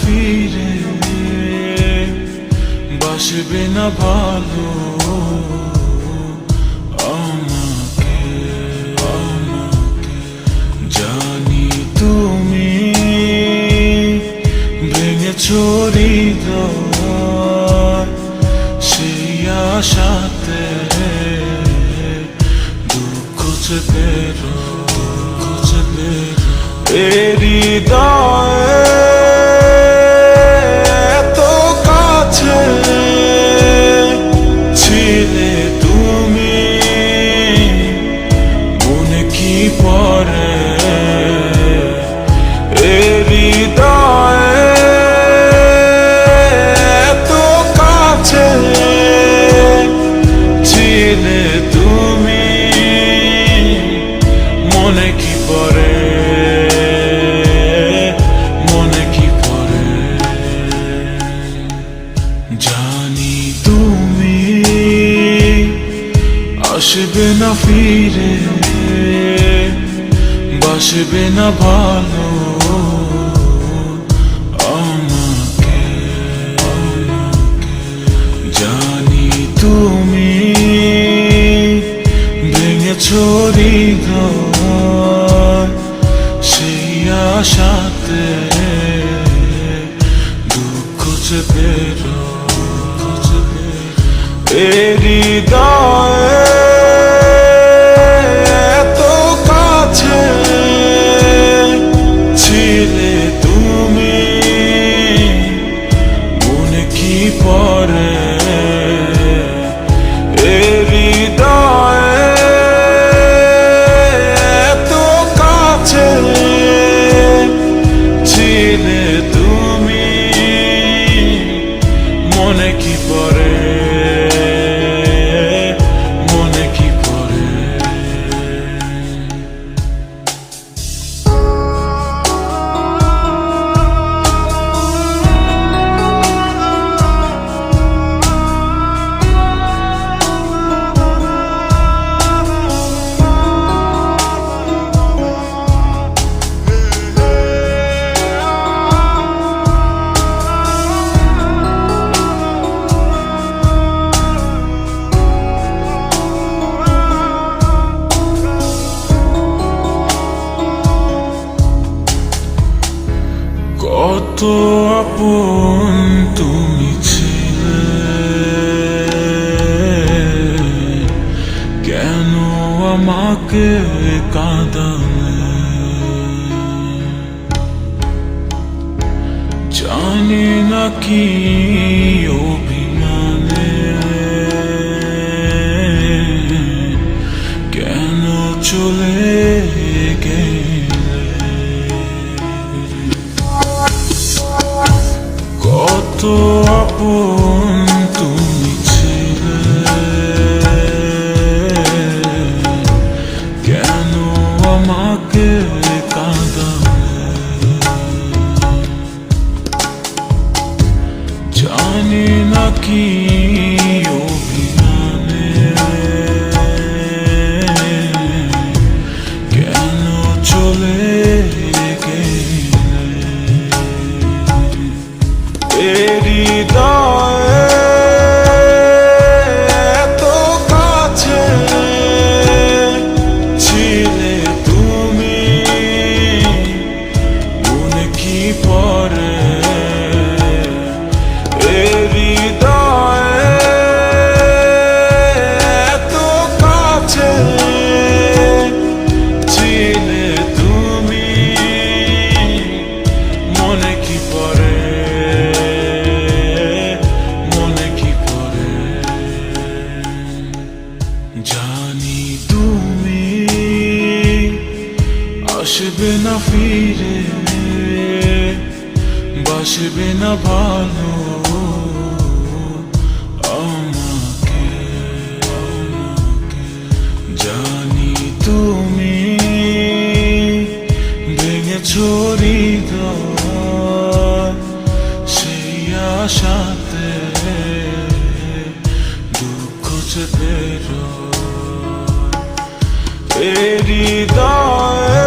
ফিরে, বাসবে না ভালো আমাকে আমাকে। জানি তুমি ভেঙেছো হৃদয় সেই দুঃখ চেপে দুঃখ চেপে হৃদয় আসবে না ফিরে, বাসবে না ভালো আমাকে, জানি তুমি ভেঙেছো হৃদয় সেই আশাতে দুঃখ চেপে এ হৃদয় মনে কি পড়ে? আমাকে কাঁদালে জানি না কি অভিমানে কেন চলে গেলে কত জানি না ফিরে বাসবে না ভালো আমাকে জানি তুমি ভেঙেছো হৃদয় সেই আশাতে দুঃখ চেপে হৃদয়